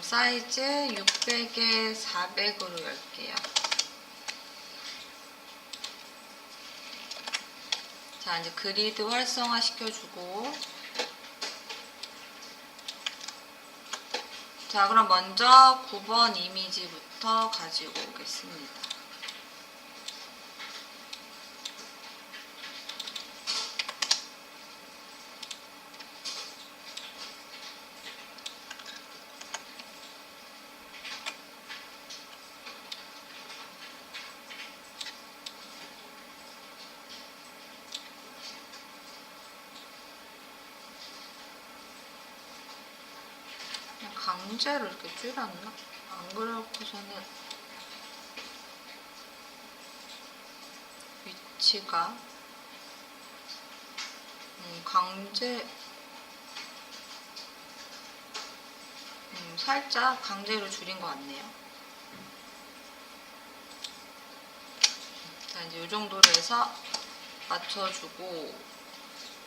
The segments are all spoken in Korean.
그럼 사이즈 600에 400으로 열게요. 자, 이제 그리드 활성화 시켜주고. 자, 그럼 먼저 9번 이미지부터 가지고 오겠습니다. 강제로 이렇게 줄였나? 안 그렇고서는 위치가 음, 강제 음, 살짝 강제로 줄인 것 같네요. 자 이제 이 정도로 해서 맞춰주고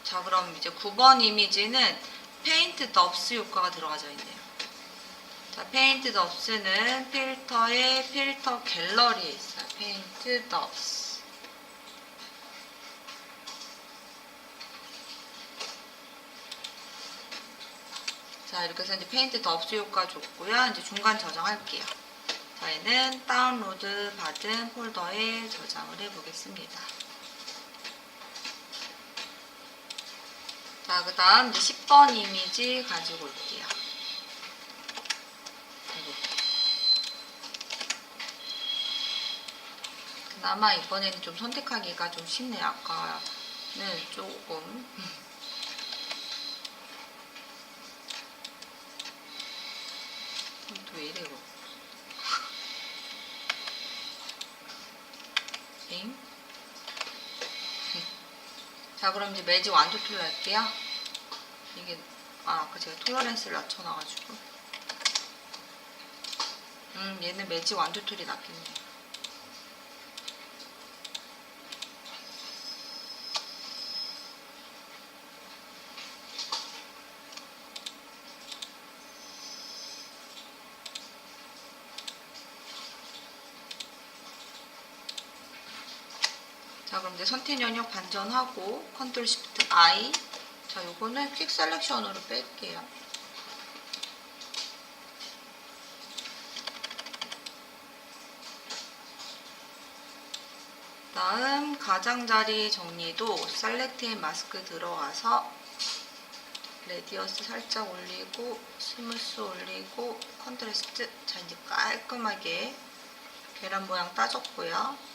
자 그럼 이제 9번 이미지는 페인트 덥스 효과가 들어가져 있네요. 자, 페인트 덥스는 필터의 필터 갤러리에 있어요. 페인트 덥스. 자, 이렇게 해서 이제 페인트 덥스 효과 줬고요. 이제 중간 저장할게요. 저희는 다운로드 받은 폴더에 저장을 해보겠습니다. 자, 그 다음 이제 10번 이미지 가지고 올게요. 아이고. 그나마 이번에는 좀 선택하기가 좀 쉽네요. 아까는 조금. 또 왜 이래, 이거. 엥? 자 그럼 이제 매직 완두 툴로 할게요 이게 아 아까 제가 톨러렌스를 낮춰놔가지고 음 얘는 매직 완두 툴이 낫겠네 자 이제 선택 영역 반전하고 컨트롤 시프트 I. 자 요거는 퀵 셀렉션으로 뺄게요. 다음 가장자리 정리도 셀렉트인 마스크 들어가서 레디어스 살짝 올리고 스무스 올리고 컨트라스트 자 이제 깔끔하게 계란 모양 따졌고요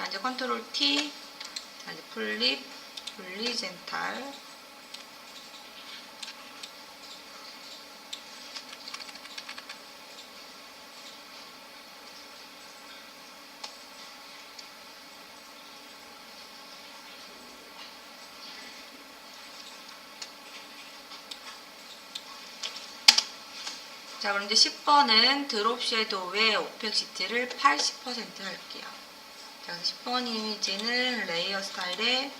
자 이제 컨트롤 T. 자 이제 플립 블리젠탈. 자 그럼 이제 10번은 드롭 섀도우의 오펙 시티를 80% 할게요 자 10번 이미지는 레이어 스타일의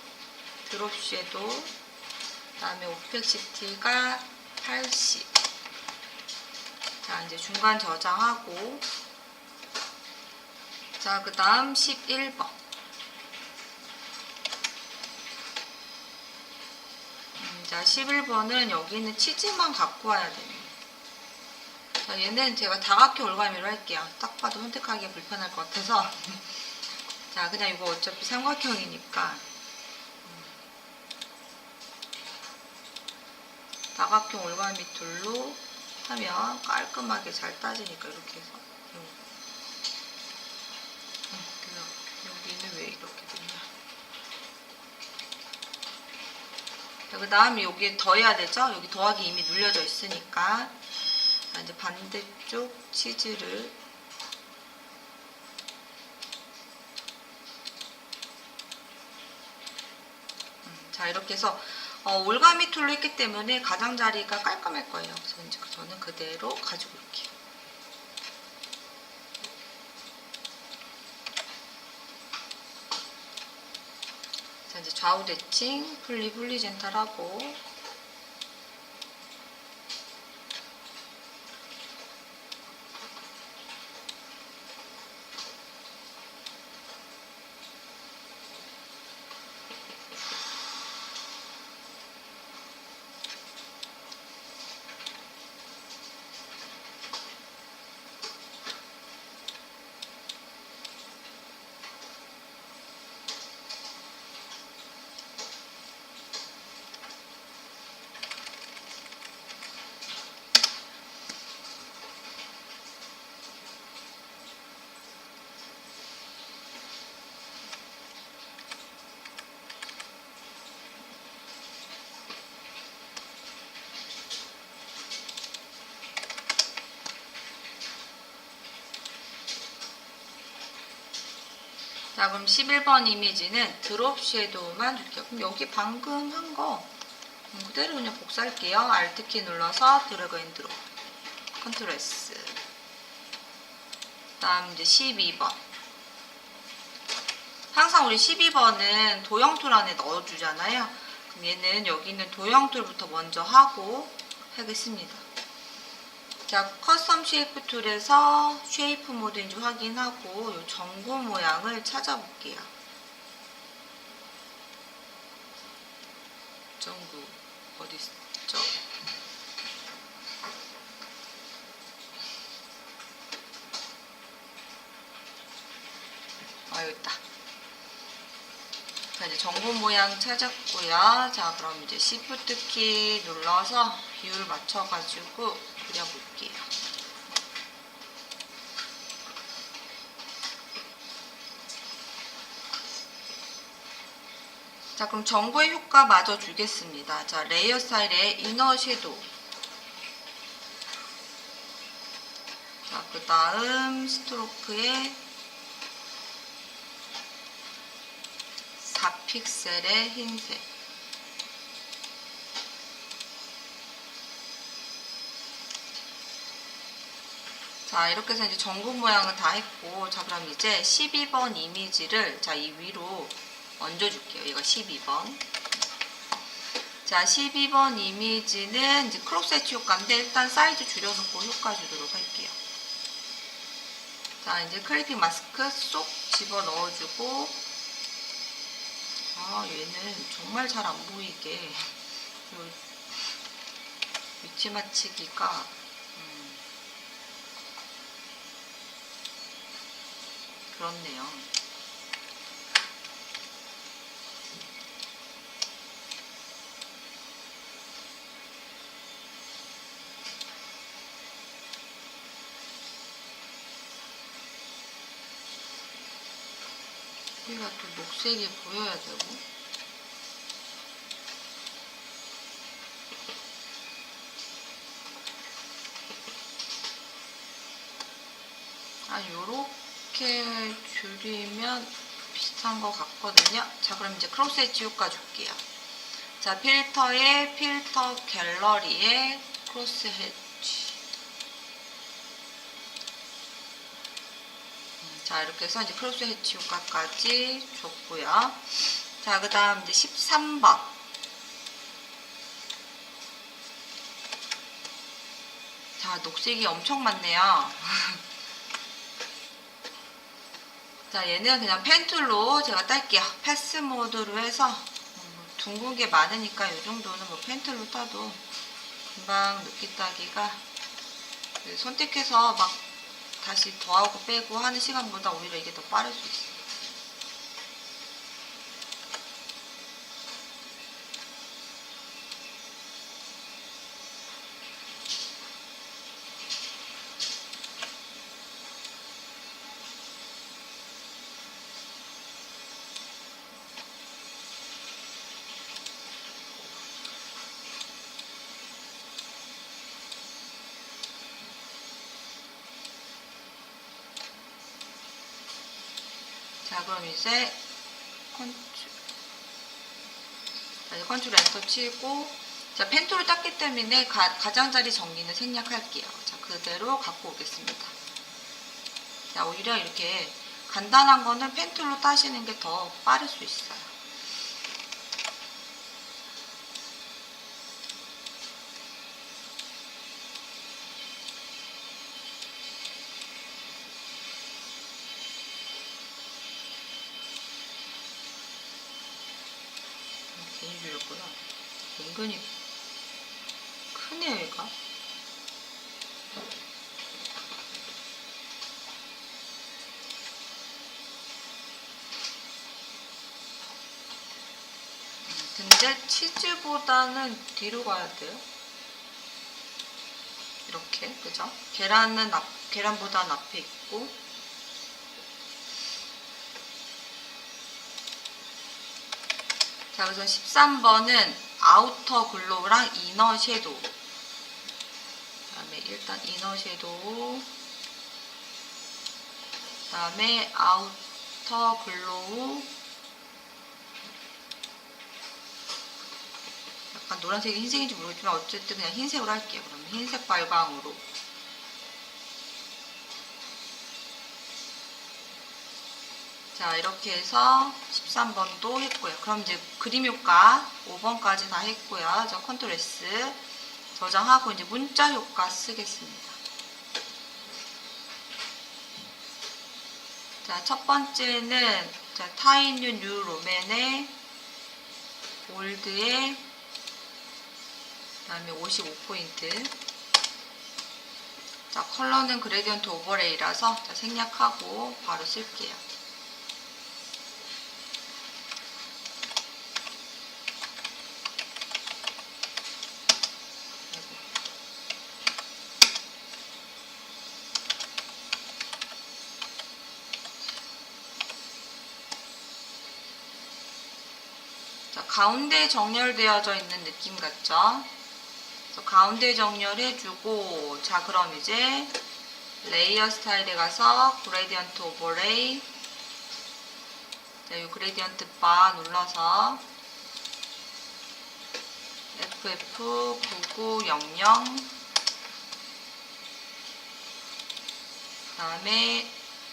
드롭 섀도우 그 다음에 오펙시티가 80 자 이제 중간 저장하고 자 그 다음 11번 음, 자 11번은 여기는 치즈만 갖고 와야 됩니다 자, 얘는 제가 다각형 올가미로 할게요. 딱 봐도 선택하기 불편할 것 같아서. 자, 그냥 이거 어차피 삼각형이니까. 음. 다각형 올가미 툴로 하면 깔끔하게 잘 따지니까 이렇게 해서. 음, 그래서 여기는 왜 이렇게 됐냐. 자, 그 다음에 여기에 더해야 되죠? 여기 더하기 이미 눌려져 있으니까. 자, 이제 반대쪽 치즈를 자 이렇게 해서 어, 올가미 툴로 했기 때문에 가장자리가 깔끔할 거예요. 그래서 이제 저는 그대로 가지고 올게요. 자 이제 좌우 대칭, 분리 분리 젠탈하고 자 그럼 11번 이미지는 드롭 섀도우만 줄게요. 그럼 여기 방금 한 거 그대로 그냥 복사할게요. Alt키 눌러서 드래그 앤 드롭 컨트롤 S 다음 이제 12번 항상 우리 12번은 도형 툴 안에 넣어주잖아요. 그럼 얘는 여기 있는 도형 툴부터 먼저 하고 하겠습니다. 자, 커스텀 쉐이프 툴에서 쉐이프 모드인지 확인하고 요 전구 모양을 찾아볼게요. 전구 어디 있죠? 아, 여기 있다. 자, 이제 전구 모양 찾았고요. 자, 그럼 이제 Shift 키 눌러서 비율 맞춰가지고 그려볼게요. 자, 그럼 전구의 효과 마저 주겠습니다. 자, 레이어 스타일의 이너 섀도우. 자, 그 다음 스트로크의 4픽셀의 흰색. 자, 이렇게 해서 이제 전구 모양은 다 했고, 자, 그럼 이제 12번 이미지를 자, 이 위로 얹어줄게요. 이거 12번. 자, 12번 이미지는 이제 크롭 세치 효과인데, 일단 사이즈 줄여서 그 효과 주도록 할게요. 자, 이제 클리핑 마스크 쏙 집어 넣어주고, 아, 얘는 정말 잘 안 보이게, 요 위치 맞추기가, 그렇네요. 여기가 또 녹색이 보여야 되고. 아, 요렇게 줄이면 비슷한 것 같거든요. 자, 그럼 이제 크로스 엣지 효과 줄게요. 자, 필터에 필터 갤러리에 크로스. 음, 자, 이렇게 해서 이제 크로스 엣지 효과까지 줬고요. 자, 그 다음 이제 13번. 자, 녹색이 엄청 많네요. 자, 얘는 그냥 펜툴로 제가 딸게요. 패스 모드로 해서 음, 둥근 게 많으니까 이 정도는 뭐 펜툴로 따도 금방 느끼 따기가 그 선택해서 막 다시 더하고 빼고 하는 시간보다 오히려 이게 더 빠를 수 있어요. 자, 그럼 이제 컨트 자, 컨트롤 엔터 치고 자, 펜툴을 땄기 때문에 가, 가장자리 정리는 생략할게요. 자, 그대로 갖고 오겠습니다. 자, 오히려 이렇게 간단한 거는 펜툴로 따시는 게 더 빠를 수 있어요. 괜히 줄였구나. 은근히 크네요, 얘가. 근데 치즈보다는 뒤로 가야 돼요. 이렇게, 그죠? 계란은 앞, 계란보다는 앞에 있고, 자, 그래서 13번은 아우터 글로우랑 이너 섀도우. 그 다음에 일단 이너 섀도우. 그 다음에 아우터 글로우. 약간 노란색이 흰색인지 모르겠지만 어쨌든 그냥 흰색으로 할게요. 그러면 흰색 발광으로. 자 이렇게 해서 13번도 했고요. 그럼 이제 그림 효과 5번까지 다 했고요. 저 컨트롤 S 저장하고 이제 문자 효과 쓰겠습니다. 자, 첫 번째는 자, 타인유 뉴 로맨의 볼드에 그다음에 55포인트. 자, 컬러는 그레디언트 오버레이라서 자, 생략하고 바로 쓸게요. 가운데 정렬되어져 있는 느낌 같죠? 그래서 가운데 정렬해주고, 자, 그럼 이제 레이어 스타일에 가서 그레디언트 오버레이, 자, 이 그레디언트 바 눌러서 FF9900 그 다음에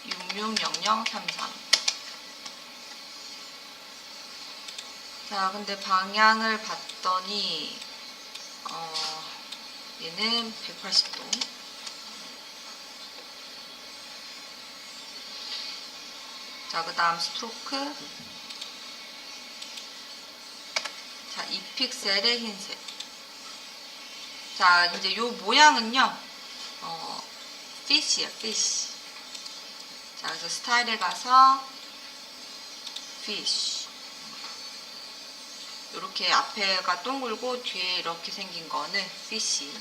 660033 자, 근데 방향을 봤더니, 어, 얘는 180도. 자, 그 다음 스트로크. 자, 2픽셀의 흰색. 자, 이제 요 모양은요, 어, 피쉬야, 피쉬. 자, 그래서 스타일에 가서, fish. 이렇게 앞에가 동글고 뒤에 이렇게 생긴 거는 피쉬.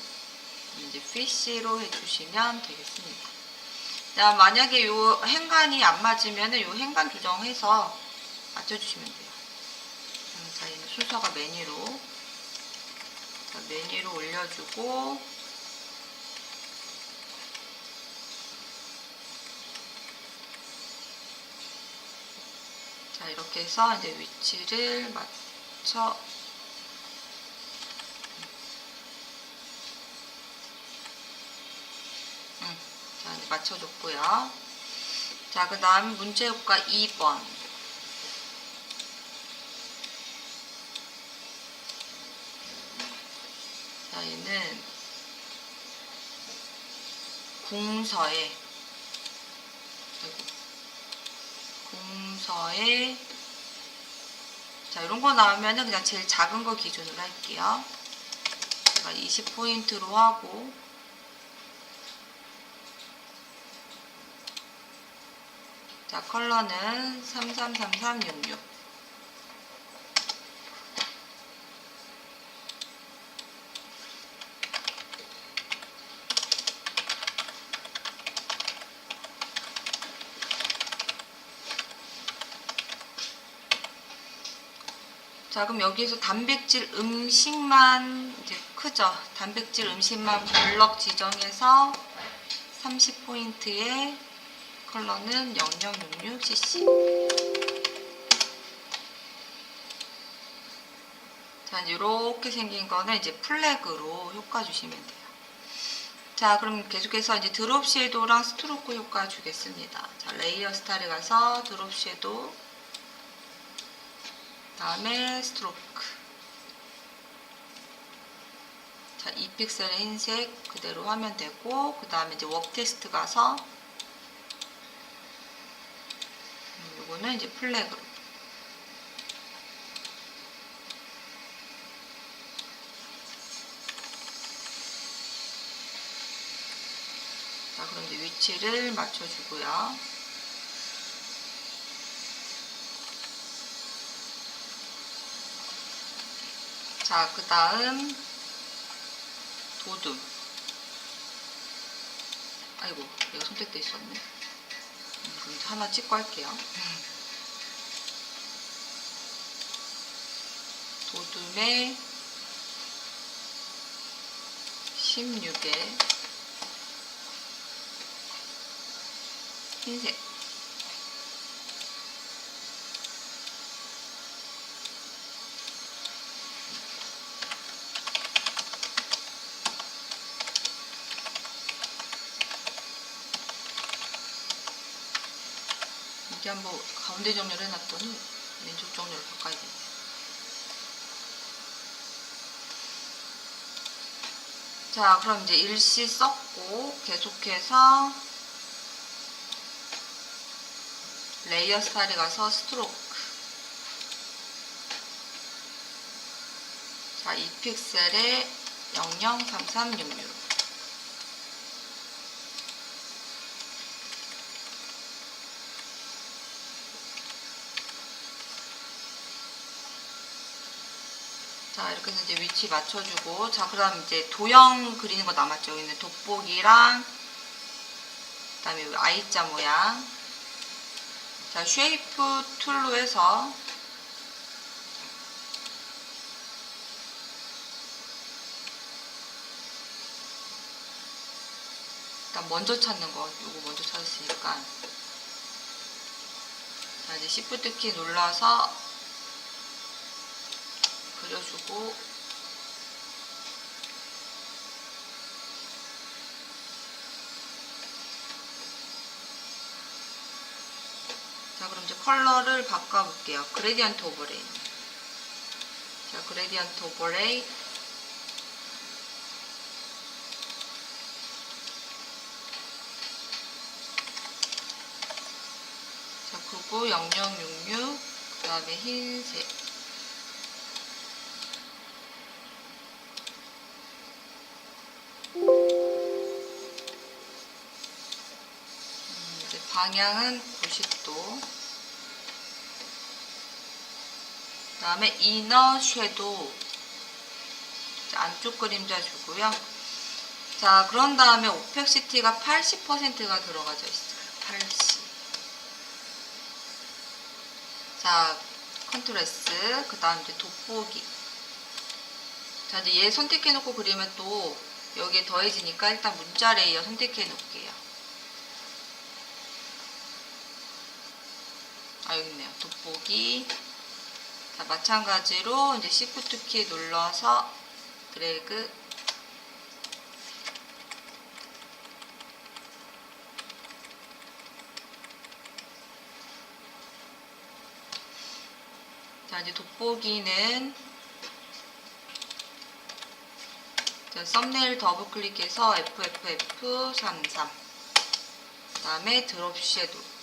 이제 피쉬로 해주시면 되겠습니다. 자, 만약에 요 행간이 안 맞으면 요 행간 조정해서 맞춰주시면 돼요. 음, 자, 얘는 순서가 메뉴로. 자, 메뉴로 올려주고. 자, 이렇게 해서 이제 위치를 맞춰 음, 자, 이제 맞춰줬고요. 자, 그 다음 문제 효과 2번. 자, 얘는 아이고, 궁서에 자, 이런 거 나오면은 그냥 제일 작은 거 기준으로 할게요. 제가 20포인트로 하고 자, 컬러는 333366. 자, 그럼 여기에서 단백질 음식만 이제 크죠? 단백질 음식만 블럭 지정해서 30포인트에 컬러는 0066cc. 자, 이렇게 생긴 거는 이제 플래그로 효과 주시면 돼요. 자, 그럼 계속해서 이제 드롭 섀도우랑 스트로크 효과 주겠습니다. 자, 레이어 스타일에 가서 드롭 섀도우, 다음에 스트로크. 자 2픽셀의 흰색 그대로 하면 되고 그 다음에 이제 워 텍스트 가서 음, 이거는 이제 플랙으로. 자 그럼 이제 위치를 맞춰주고요. 자, 그 다음 도둠. 아이고, 이거 선택돼 있었네. 음, 하나 찍고 할게요. 도둠에 16에 흰색 이게 한번 가운데 정렬 해놨더니 왼쪽 정렬을 바꿔야 되네 자 그럼 이제 일시 썼고 계속해서 레이어 스타일에 가서 스트로크. 자 2픽셀에 003366 자 이렇게 해서 이제 위치 맞춰주고. 자 그다음 이제 도형 그리는 거 남았죠. 여기는 돋보기랑 그다음에 I자 모양. 자 쉐이프 툴로 해서 일단 먼저 찾는 거 요거 먼저 찾았으니까. 자 이제 Shift 키 눌러서 그려주고. 자 그럼 이제 컬러를 바꿔볼게요. 그레디언트 오버레이 자 그레디언트 오버레이 자 그리고 0066 그 다음에 흰색 방향은 90도. 그 다음에 이너. 이제 안쪽 그림자 주고요. 자, 그런 다음에 오펙시티가 80%가 들어가져 있어요. 80. 자, 컨트롤 S. 그 다음 이제 돋보기. 자, 이제 얘 선택해 놓고 그리면 또 여기에 더해지니까 일단 문자 레이어 선택해 놓을게요. 아 돋보기. 자 마찬가지로 이제 Shift 키 눌러서 드래그. 자 이제 돋보기는 자, 썸네일 더블 클릭해서 FFF33 그 다음에 드롭 섀도우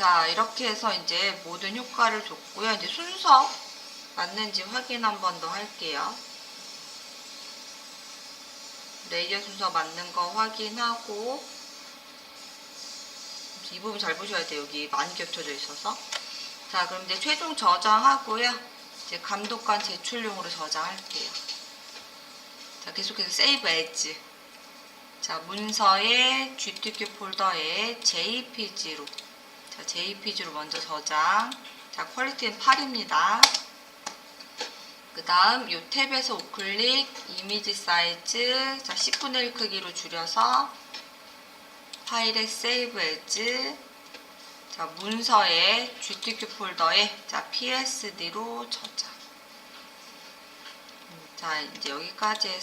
자 이렇게 해서 이제 모든 효과를 줬고요. 이제 순서 맞는지 확인 한 번 더 할게요. 레이어 순서 맞는 거 확인하고 이 부분 잘 보셔야 돼요. 여기 많이 겹쳐져 있어서. 자 그럼 이제 최종 저장하고요. 이제 감독관 제출용으로 저장할게요. 자 계속해서 세이브 엣지 자 문서에 GTK 폴더에 JPG로 자, JPG로 먼저 저장. 자, 퀄리티는 8입니다. 그 다음 이 탭에서 우클릭, 이미지 사이즈, 자, 10분의 1 크기로 줄여서 파일에 세이브 에즈, 자, 문서에 GTK 폴더에 자, PSD로 저장. 음, 자, 이제 여기까지 해서